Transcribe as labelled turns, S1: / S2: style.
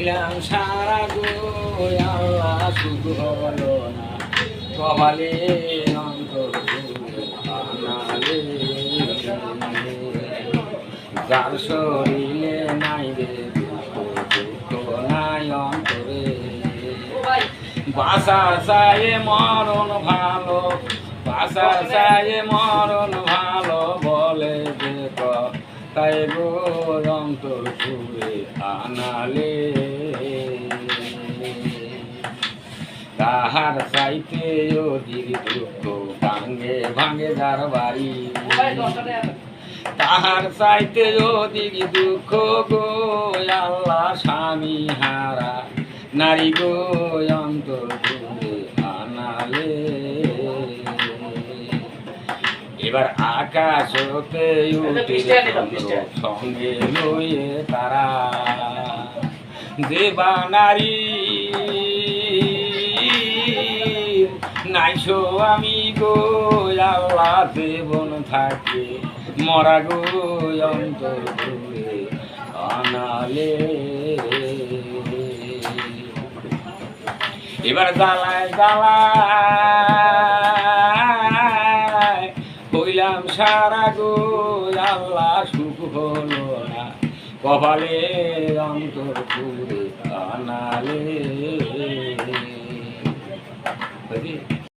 S1: হইলাম সারা সুখ না। কমালে যার শরীরে নাই রে অন্তরে। বাসা চায়ে মরণ ভালো, বাসা চায়ে মরণ তাই গো অন্তর ঘুরে আনালে। তাহার চাইতে অধিক দুঃখ ভাঙে ভাঙে যার বাড়ি। তাহার চাইতে অধিক দুঃখ গো, আল্লাহ স্বামী হারা নারী গো, অন্তর এবার আকাশ হতে সঙ্গে লইয়ে তারা। দেবা নারী নাইছো আমি গো আল্লাহ দেবন থাকে। মরা গো অন্তর আনালে। এবার দালায় জ্বালায় হইলাম সারা গো আল্লাহ সুখ হলো না কপালে অন্তর পুরে আনালে?